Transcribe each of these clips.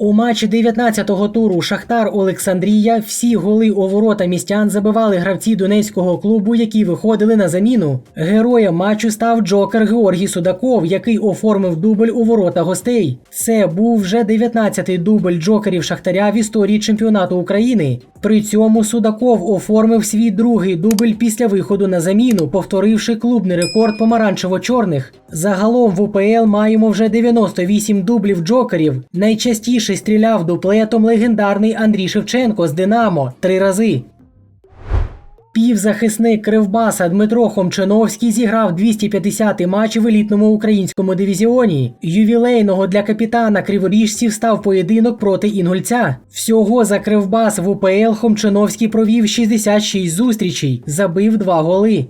У матчі 19-го туру Шахтар Олександрія всі голи у ворота містян забивали гравці донецького клубу, які виходили на заміну. Героєм матчу став джокер Георгій Судаков, який оформив дубль у ворота гостей. Це був вже 19-й дубль джокерів Шахтаря в історії чемпіонату України. При цьому Судаков оформив свій другий дубль після виходу на заміну, повторивши клубний рекорд помаранчево-чорних. Загалом в УПЛ маємо вже 98 дублів джокерів. Найчастіше стріляв дуплетом легендарний Андрій Шевченко з Динамо три рази. Півзахисник Кривбаса Дмитро Хомчиновський зіграв 250-й матч в елітному українському дивізіоні. Ювілейного для капітана криворіжців став поєдинок проти інгульця. Всього за Кривбас в УПЛ Хомчиновський провів 66 зустрічей, забив 2 голи.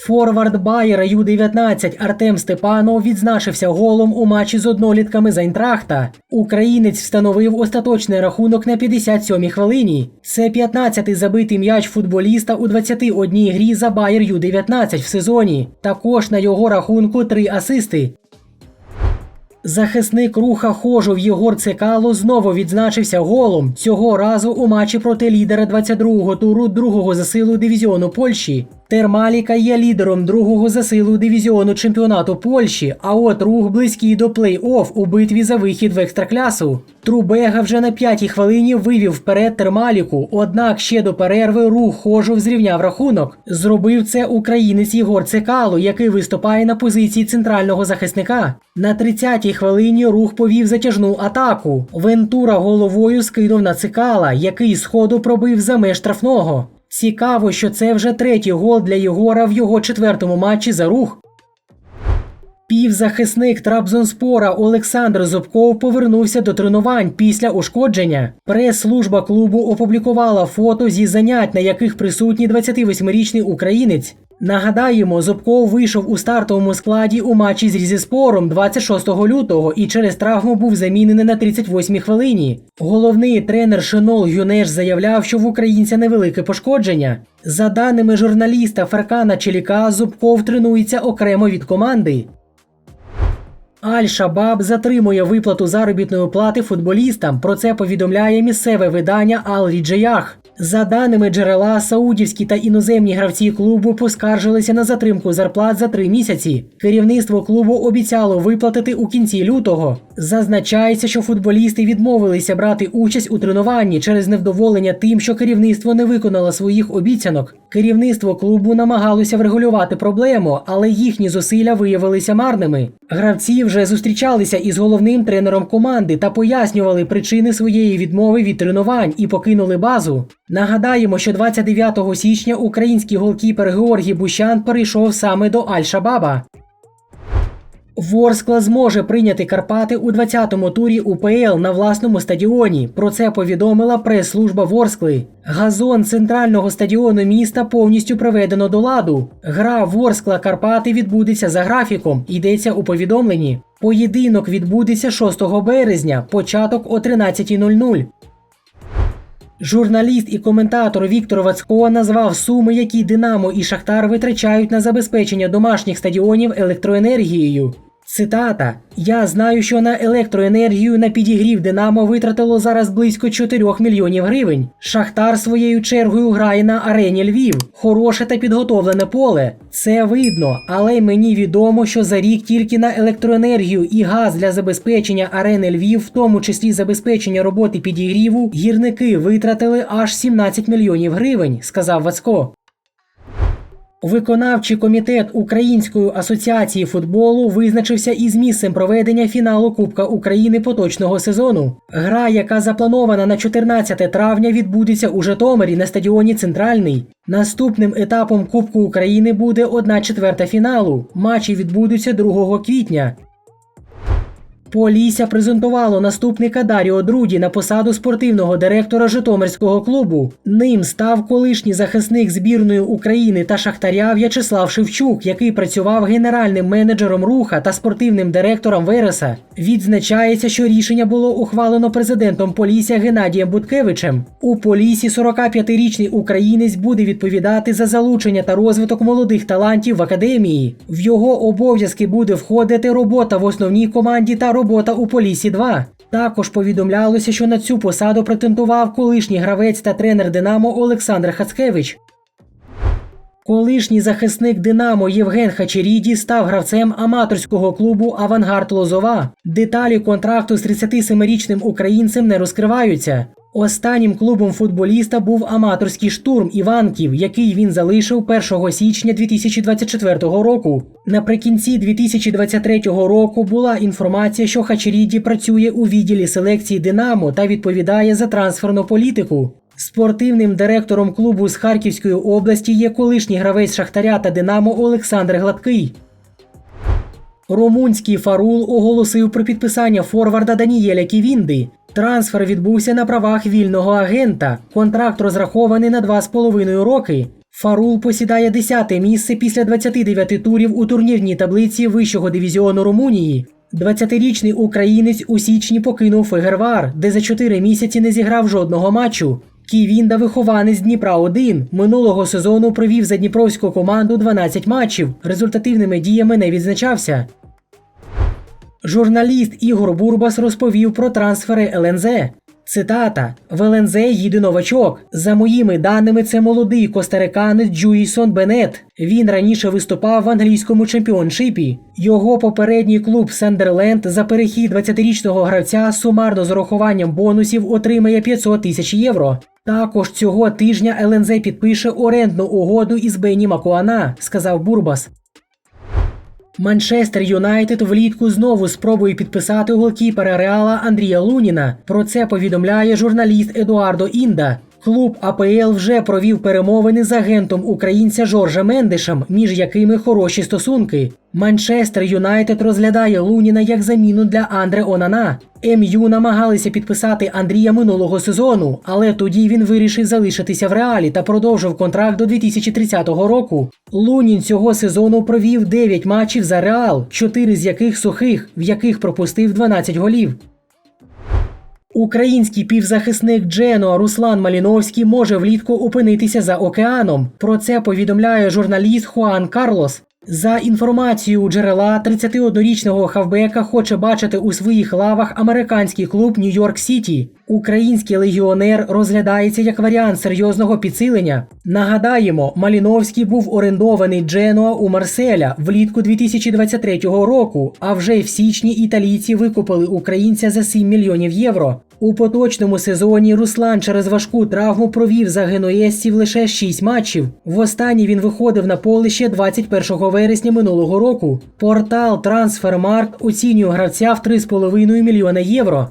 Форвард Байера Ю-19 Артем Степанов відзначився голом у матчі з однолітками з Айнтрахта. Українець встановив остаточний рахунок на 57-й хвилині. Це 15-й забитий м'яч футболіста у 21 грі за Байер Ю-19 в сезоні. Також на його рахунку три асисти. Захисник руха Хожов Єгор Цикало знову відзначився голом цього разу у матчі проти лідера 22-го туру другого засилу дивізіону Польщі. Термаліка є лідером другого засилу дивізіону чемпіонату Польщі, а от рух близький до плей-офф у битві за вихід в екстраклясу. Трубега вже на п'ятій хвилині вивів вперед Термаліку, однак ще до перерви рух Хожов зрівняв рахунок. Зробив це українець Єгор Цикало, який виступає на позиції центрального захисника. На 30-й хвилині рух повів затяжну атаку. Вентура головою скинув на Цикала, який з ходу пробив за меж штрафного. Цікаво, що це вже третій гол для Єгора в його четвертому матчі за рух. Півзахисник Трабзонспора Олександр Зубков повернувся до тренувань після ушкодження. Прес-служба клубу опублікувала фото зі занять, на яких присутній 28-річний українець. Нагадаємо, Зубков вийшов у стартовому складі у матчі з Різіспором 26 лютого і через травму був замінений на 38-й хвилині. Головний тренер Шинол Гюнеш заявляв, що в українця невелике пошкодження. За даними журналіста Феркана Челіка, Зубков тренується окремо від команди. Аль-Шабаб затримує виплату заробітної плати футболістам. Про це повідомляє місцеве видання Ал-Ріджеях. За даними джерела, саудівські та іноземні гравці клубу поскаржилися на затримку зарплат за три місяці. Керівництво клубу обіцяло виплатити у кінці лютого. Зазначається, що футболісти відмовилися брати участь у тренуванні через невдоволення тим, що керівництво не виконало своїх обіцянок. Керівництво клубу намагалося врегулювати проблему, але їхні зусилля виявилися марними. Гравці вже зустрічалися із головним тренером команди та пояснювали причини своєї відмови від тренувань і покинули базу. Нагадаємо, що 29 січня український голкіпер Георгій Бущан перейшов саме до Аль-Шабаба. Ворскла зможе прийняти Карпати у 20-му турі УПЛ на власному стадіоні. Про це повідомила прес-служба Ворскли. Газон центрального стадіону міста повністю приведено до ладу. Гра Ворскла Карпати відбудеться за графіком. Йдеться у повідомленні. Поєдинок відбудеться 6 березня, початок о 13.00. Журналіст і коментатор Віктор Вацько назвав суми, які Динамо і Шахтар витрачають на забезпечення домашніх стадіонів електроенергією. Цитата: Я знаю, що на електроенергію на підігрів Динамо витратило зараз близько 4 мільйонів гривень. Шахтар своєю чергою грає на арені Львів. Хороше та підготовлене поле. Це видно, але мені відомо, що за рік тільки на електроенергію і газ для забезпечення арени Львів, в тому числі забезпечення роботи підігріву, гірники витратили аж 17 мільйонів гривень, сказав Вацько. Виконавчий комітет Української асоціації футболу визначився із місцем проведення фіналу Кубка України поточного сезону. Гра, яка запланована на 14 травня, відбудеться у Житомирі на стадіоні Центральний. Наступним етапом Кубку України буде 1 четверта фіналу. Матчі відбудуться 2 квітня. Полісся презентувало наступника Даріо Друді на посаду спортивного директора Житомирського клубу. Ним став колишній захисник збірної України та Шахтаря В'ячеслав Шевчук, який працював генеральним менеджером руха та спортивним директором Вереса. Відзначається, що рішення було ухвалено президентом Полісся Геннадієм Буткевичем. У Полісі 45-річний українець буде відповідати за залучення та розвиток молодих талантів в академії. В його обов'язки буде входити робота в основній команді та робота у Полісі 2 Також повідомлялося, що на цю посаду претендував колишній гравець та тренер Динамо Олександр Хацкевич. Колишній захисник Динамо Євген Хачеріді став гравцем аматорського клубу Авангард Лозова. Деталі контракту з 37-річним українцем не розкриваються. Останнім клубом футболіста був аматорський штурм Іванків, який він залишив 1 січня 2024 року. Наприкінці 2023 року була інформація, що Хачеріді працює у відділі селекції Динамо та відповідає за трансферну політику. Спортивним директором клубу з Харківської області є колишній гравець Шахтаря та Динамо Олександр Гладкий. Румунський Фарул оголосив про підписання форварда Данієля Ківінди. Трансфер відбувся на правах вільного агента. Контракт розрахований на 2,5 роки. Фарул посідає 10 місце після 29 турів у турнірній таблиці вищого дивізіону Румунії. 20-річний українець у січні покинув Фегервар, де за 4 місяці не зіграв жодного матчу. Ківінда вихованець Дніпра 1 минулого сезону провів за дніпровську команду 12 матчів. Результативними діями не відзначався. Журналіст Ігор Бурбас розповів про трансфери ЛНЗ. Цитата: В ЛНЗ їде новачок. За моїми даними, це молодий костариканець Джуїсон Бенет. Він раніше виступав в англійському чемпіоншипі. Його попередній клуб Сандерленд за перехід 20-річного гравця сумарно з урахуванням бонусів отримає 500 тисяч євро. Також цього тижня ЛНЗ підпише орендну угоду із Бені Макуана, сказав Бурбас. Манчестер Юнайтед влітку знову спробує підписати голкіпера Реала Андрія Луніна. Про це повідомляє журналіст Едуардо Інда. Клуб АПЛ вже провів перемовини з агентом українця Жоржа Мендешем, між якими хороші стосунки. Манчестер Юнайтед розглядає Луніна як заміну для Андре Онана. МЮ намагалися підписати Андрія минулого сезону, але тоді він вирішив залишитися в реалі та продовжив контракт до 2030 року. Лунін цього сезону провів 9 матчів за реал, 4 з яких сухих, в яких пропустив 12 голів. Український півзахисник Дженуа Руслан Маліновський може влітку опинитися за океаном. Про це повідомляє журналіст Хуан Карлос. За інформацією джерела, 31-річного хавбека хоче бачити у своїх лавах американський клуб Нью-Йорк Сіті. Український легіонер розглядається як варіант серйозного підсилення. Нагадаємо, Маліновський був орендований Дженуа у Марселя влітку 2023 року. А вже в січні італійці викупили українця за 7 мільйонів євро. У поточному сезоні Руслан через важку травму провів за генуєзців лише 6 матчів. Востаннє він виходив на поле ще 21 вересня минулого року. Портал Трансфермаркт оцінює гравця в 3,5 мільйона євро.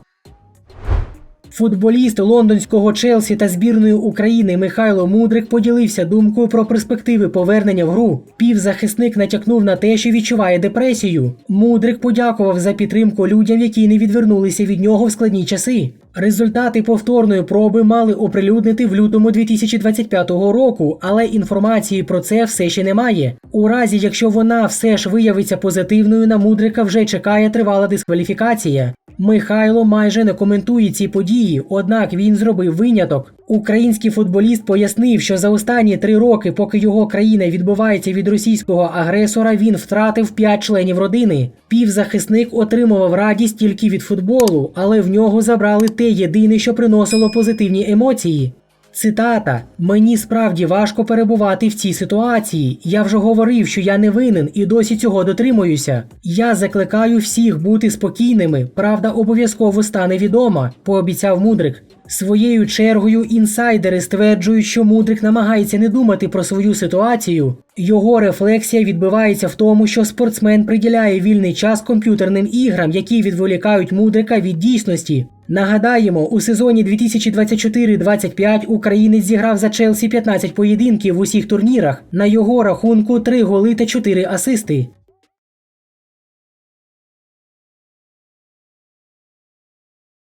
Футболіст лондонського Челсі та збірної України Михайло Мудрик поділився думкою про перспективи повернення в гру. Півзахисник натякнув на те, що відчуває депресію. Мудрик подякував за підтримку людям, які не відвернулися від нього в складні часи. Результати повторної проби мали оприлюднити в лютому 2025 року, але інформації про це все ще немає. У разі, якщо вона все ж виявиться позитивною, на Мудрика вже чекає тривала дискваліфікація. Михайло майже не коментує ці події, однак він зробив виняток. Український футболіст пояснив, що за останні три роки, поки його країна відбувається від російського агресора, він втратив п'ять членів родини. Півзахисник отримував радість тільки від футболу, але в нього забрали те єдине, що приносило позитивні емоції. Цитата: Мені справді важко перебувати в цій ситуації. Я вже говорив, що я не винен і досі цього дотримуюся. Я закликаю всіх бути спокійними. Правда обов'язково стане відома, пообіцяв Мудрик. Своєю чергою інсайдери стверджують, що Мудрик намагається не думати про свою ситуацію. Його рефлексія відбивається в тому, що спортсмен приділяє вільний час комп'ютерним іграм, які відволікають Мудрика від дійсності. Нагадаємо, у сезоні 2024-25 українець зіграв за Челсі 15 поєдинків в усіх турнірах. На його рахунку 3 голи та 4 асисти.